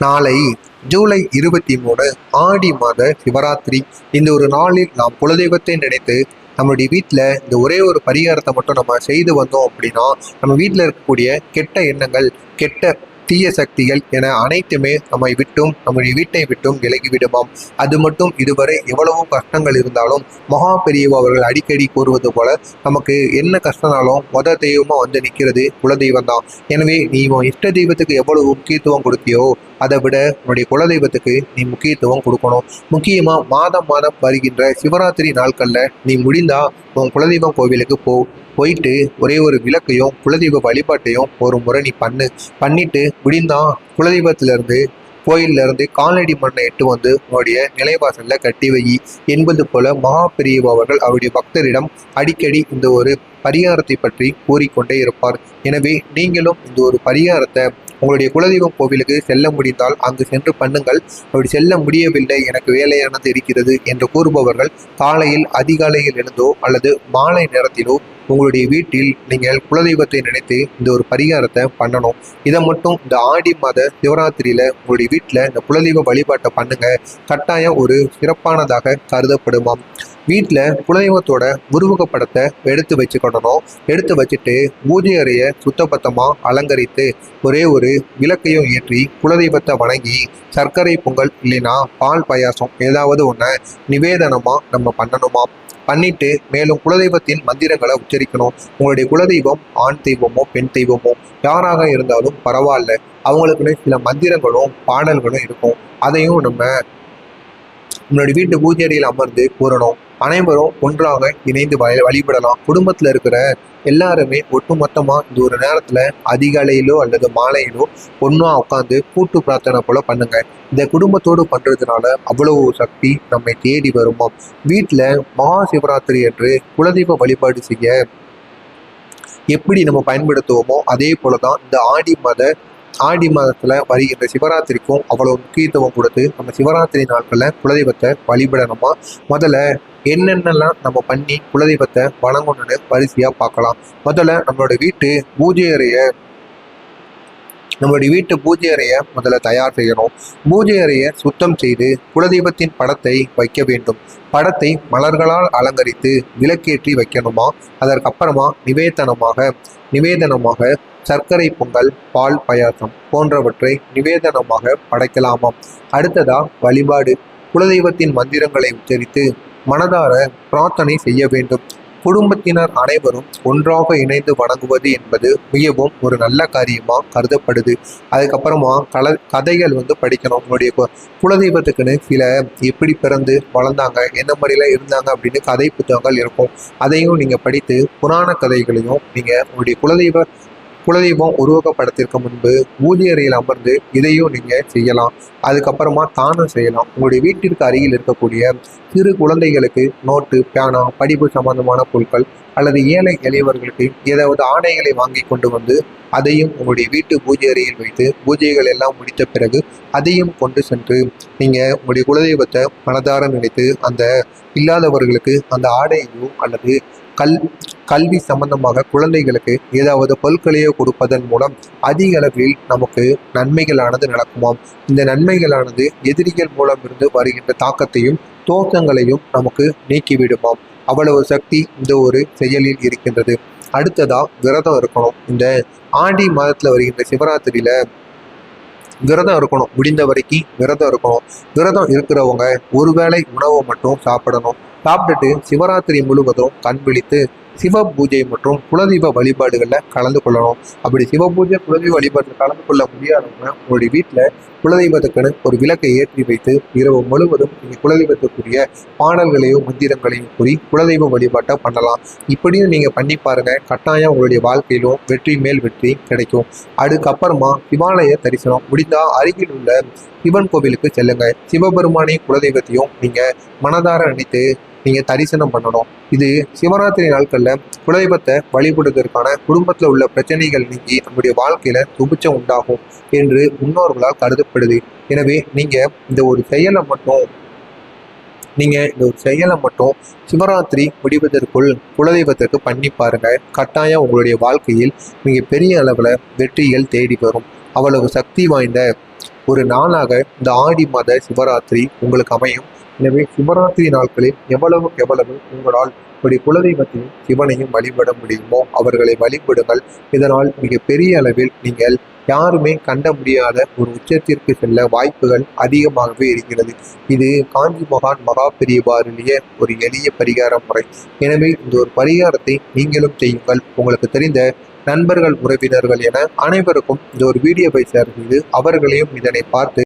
நாளை ஜூலை இருபத்தி மூணு ஆடி மாத சிவராத்திரி. இந்த ஒரு நாளில் நாம் குலதெய்வத்தை நினைத்து நம்மளுடைய வீட்டில் இந்த ஒரே ஒரு பரிகாரத்தை மட்டும் நம்ம செய்து வந்தோம் அப்படின்னா நம்ம வீட்டில் இருக்கக்கூடிய கெட்ட எண்ணங்கள் கெட்ட தீய சக்திகள் என அனைத்துமே நம்மை விட்டும் நம்முடைய வீட்டை விட்டும் விலகி விடுமாம். அது மட்டும் இதுவரை எவ்வளவோ கஷ்டங்கள் இருந்தாலும் மகா பெரியவ அவர்கள் அடிக்கடி கூறுவது போல நமக்கு என்ன கஷ்டனாலும் மொத தெய்வமாக வந்து நிற்கிறது குலதெய்வம் தான் எனவே நீ உன் இஷ்ட தெய்வத்துக்கு எவ்வளவு முக்கியத்துவம் கொடுத்தியோ அதை விட உன்னுடைய குலதெய்வத்துக்கு நீ முக்கியத்துவம் கொடுக்கணும். முக்கியமாக மாதம் மாதம் வருகின்ற சிவராத்திரி நாட்களில் நீ முடிந்தா உன் குலதெய்வம் கோவிலுக்கு போ. போயிட்டு ஒரே ஒரு விளக்கையும் குலதெய்வ வழிபாட்டையும் ஒரு முறை நீ பண்ணு. பண்ணிட்டு முடிந்தா குலதெய்வத்திலிருந்து கோயிலிருந்து காலடி மண்ணை எட்டு வந்து உன்னுடைய நிலைவாசலில் கட்டி வை. என்பது போல மகாபிரியவ அவர்கள் அவருடைய பக்தரிடம் அடிக்கடி இந்த ஒரு பரிகாரத்தை பற்றி கூறிக்கொண்டே இருப்பார். எனவே நீங்களும் இந்த ஒரு பரிகாரத்தை உங்களுடைய குலதெய்வம் கோவிலுக்கு செல்ல முடிந்தால் அங்கு சென்று பண்ணுங்கள். அப்படி செல்ல முடியவில்லை எனக்கு வேலையானது இருக்கிறது என்று கூறுபவர்கள் காலையில் அதிகாலையில் எழுந்தோ அல்லது மாலை நேரத்திலோ உங்களுடைய வீட்டில் நீங்கள் குலதெய்வத்தை நினைத்து இந்த ஒரு பரிகாரத்தை பண்ணணும். இதை மட்டும் இந்த ஆடி மாத சிவராத்திரியில உங்களுடைய வீட்டில் இந்த குலதெய்வ வழிபாட்டை பண்ணுங்க. கட்டாயம் ஒரு சிறப்பானதாக கருதப்படுமாம். வீட்டில் குலதெய்வத்தோட உருவகப்படத்தை எடுத்து வச்சுக்கிடணும் எடுத்து வச்சுட்டு பூஜை அறையை சுத்தபத்தமாக அலங்கரித்து ஒரே ஒரு விளக்கையும் ஏற்றி குலதெய்வத்தை வணங்கி சர்க்கரை பொங்கல் இல்லைன்னா பால் பாயாசம் ஏதாவது ஒன்று நிவேதனமாக நம்ம பண்ணணுமாம். பண்ணிட்டு மேலும் குலதெய்வத்தின் மந்திரங்களை உச்சரிக்கணும். உங்களுடைய குலதெய்வம் ஆண் தெய்வமோ பெண் தெய்வமோ யாராக இருந்தாலும் பரவாயில்ல. அவங்களுக்குன்னு சில மந்திரங்களும் பாடல்களும் இருக்கும். அதையும் நம்ம நம்மளுடைய வீட்டு பூஜை அடியில் அமர்ந்து கூறணும். அனைவரும் ஒன்றாக இணைந்து வழிபடலாம். குடும்பத்தில் இருக்கிற எல்லாருமே ஒட்டுமொத்தமாக இந்த ஒரு நேரத்தில் அதிகாலையிலோ அல்லது மாலையிலோ ஒன்றா உட்காந்து கூட்டு பிரார்த்தனை போல பண்ணுங்க. இந்த குடும்பத்தோடு பண்ணுறதுனால அவ்வளவு சக்தி நம்மை தேடி வருமா? வீட்டில் மகா சிவராத்திரி என்று குலதெய்வ வழிபாடு செய்ய எப்படி நம்ம பயன்படுத்துவோமோ அதே போல தான் இந்த ஆடி மத ஆடி மாதத்துல வருகின்ற சிவராத்திரிக்கும் அவ்வளவு முக்கியத்துவம் கொடுத்து நம்ம சிவராத்திரி நாட்களில் குலதெய்வத்தை வழிபடணுமா? முதல்ல என்னென்னலாம் நம்ம பண்ணி குலதெய்வத்தை வணங்கணும்னு வரிசையாக பார்க்கலாம். முதல்ல நம்மளோட வீட்டு பூஜை அறையை நம்மளுடைய வீட்டு பூஜை அறையை முதல்ல தயார் செய்யணும். பூஜை அறையை சுத்தம் செய்து குலதெய்வத்தின் படத்தை வைக்க வேண்டும். படத்தை மலர்களால் அலங்கரித்து விளக்கேற்றி வைக்கணுமா? அதற்கப்புறமா நிவேதனமாக நிவேதனமாக சர்க்கரை பொங்கல் பால் பாயாசம் போன்றவற்றை நிவேதனமாக படைக்கலாமாம். அடுத்ததா வழிபாடு. குலதெய்வத்தின் மந்திரங்களை உச்சரித்து மனதார பிரார்த்தனை செய்ய வேண்டும். குடும்பத்தினர் அனைவரும் ஒன்றாக இணைந்து வணங்குவது என்பது மிகவும் ஒரு நல்ல காரியமாக கருதப்படுது. அதுக்கப்புறமா கல கதைகள் வந்து படிக்கணும். உங்களுடைய குலதெய்வத்துக்குன்னு சில எப்படி பிறந்து வளர்ந்தாங்க என்ன மாதிரிலாம் இருந்தாங்க அப்படின்னு கதை புத்தகங்கள் இருக்கும். அதையும் நீங்கள் படித்து புராண கதைகளையும் நீங்கள் உங்களுடைய குலதெய்வ குலதெய்வம் உருவகப்படத்திற்கு முன்பு பூஜை அறையில் அமர்ந்து இதையும் நீங்கள் செய்யலாம். அதுக்கப்புறமா தானம் செய்யலாம். உங்களுடைய வீட்டிற்கு அருகில் இருக்கக்கூடிய சிறு குழந்தைகளுக்கு நோட்டு பேனா படிப்பு சம்பந்தமான பொருட்கள் அல்லது ஏழை எளியவர்களுக்கு ஏதாவது ஆடைகளை வாங்கி கொண்டு வந்து அதையும் உங்களுடைய வீட்டு பூஜை அறையில் வைத்து பூஜைகள் எல்லாம் முடித்த பிறகு அதையும் கொண்டு சென்று நீங்கள் உங்களுடைய குலதெய்வத்தை மனதார நினைத்து அந்த இல்லாதவர்களுக்கு அந்த ஆடையோ அல்லது கல் கல்வி சம்பந்தமாக குழந்தைகளுக்கு ஏதாவது பொருட்களையோ கொடுப்பதன் மூலம் அதிக அளவில் நமக்கு நன்மைகளானது நடக்குமாம். இந்த நன்மைகளானது எதிரிகள் மூலம் இருந்து வருகின்ற தாக்கத்தையும் தோக்கங்களையும் நமக்கு நீக்கிவிடுமாம். அவ்வளவு சக்தி இந்த ஒரு செயலில் இருக்கின்றது. அடுத்ததா விரதம் இருக்கணும். இந்த ஆண்டி மாதத்தில் வருகின்ற சிவராத்திரியில விரதம் இருக்கணும். முடிந்த வரைக்கும் விரதம் இருக்கணும். விரதம் இருக்கிறவங்க ஒருவேளை உணவை மட்டும் சாப்பிடணும். சாப்பிட்டுட்டு சிவராத்திரி முழுவதும் கண் விழித்து சிவ பூஜை மற்றும் குலதெய்வ வழிபாடுகளில் கலந்து கொள்ளணும். அப்படி சிவ பூஜை குலதெய்வ வழிபாட்டில் கலந்து கொள்ள முடியாதவங்க உங்களுடைய வீட்டில் குலதெய்வத்துக்குன்னு ஒரு விளக்கை ஏற்றி வைத்து இரவு முழுவதும் நீங்கள் குலதெய்வத்துக்குரிய பாடல்களையும் மந்திரங்களையும் கூறி குலதெய்வ வழிபாட்டை பண்ணலாம். இப்படியும் நீங்கள் பண்ணி பாருங்க. கட்டாயம் உங்களுடைய வாழ்க்கையிலும் வெற்றி மேல் வெற்றி கிடைக்கும். அதுக்கப்புறமா சிவாலய தரிசனம் முடிந்தால் அருகில் உள்ள சிவன் கோவிலுக்கு செல்லுங்க. சிவபெருமானை குலதெய்வத்தையும் நீங்கள் மனதார நினைத்து நீங்கள் தரிசனம் பண்ணணும். இது சிவராத்திரி நாட்களில் குலதெய்வத்தை வழிபடுவதற்கான குடும்பத்தில் உள்ள பிரச்சனைகள் நீங்கி நம்முடைய வாழ்க்கையில் துபிச்சம் உண்டாகும் என்று முன்னோர்களால் கருதப்படுது. எனவே நீங்கள் இந்த ஒரு செயலை மட்டும் நீங்கள் இந்த ஒரு செயலை மட்டும் சிவராத்திரி முடிவதற்குள் குலதெய்வத்திற்கு பண்ணி பாருங்கள் கட்டாயம் உங்களுடைய வாழ்க்கையில் மிக பெரிய அளவில் வெற்றிகள் தேடி வரும். அவ்வளவு சக்தி வாய்ந்த ஒரு நாளாக இந்த ஆடி மாத சிவராத்திரி உங்களுக்கு அமையும். எனவே சிவராத்திரி நாட்களில் எவ்வளவுக்கு எவ்வளவு உங்களால் இப்படி குலதெய்வத்தையும் சிவனையும் வழிபட முடியுமோ அவர்களை வழிபடுங்கள். இதனால் மிக பெரிய அளவில் நீங்கள் யாருமே கண்ட முடியாத ஒரு உச்சத்திற்கு செல்ல வாய்ப்புகள் அதிகமாகவே இருக்கிறது. இது காஞ்சி மகான் மகா பெரியவாரிலேயே ஒரு எளிய பரிகார முறை. எனவே இந்த ஒரு பரிகாரத்தை நீங்களும் செய்யுங்கள். உங்களுக்கு தெரிந்த நண்பர்கள் உறவினர்கள் என அனைவருக்கும் இந்த ஒரு வீடியோவை ஷேர் செய்து அவர்களையும் இதனை பார்த்து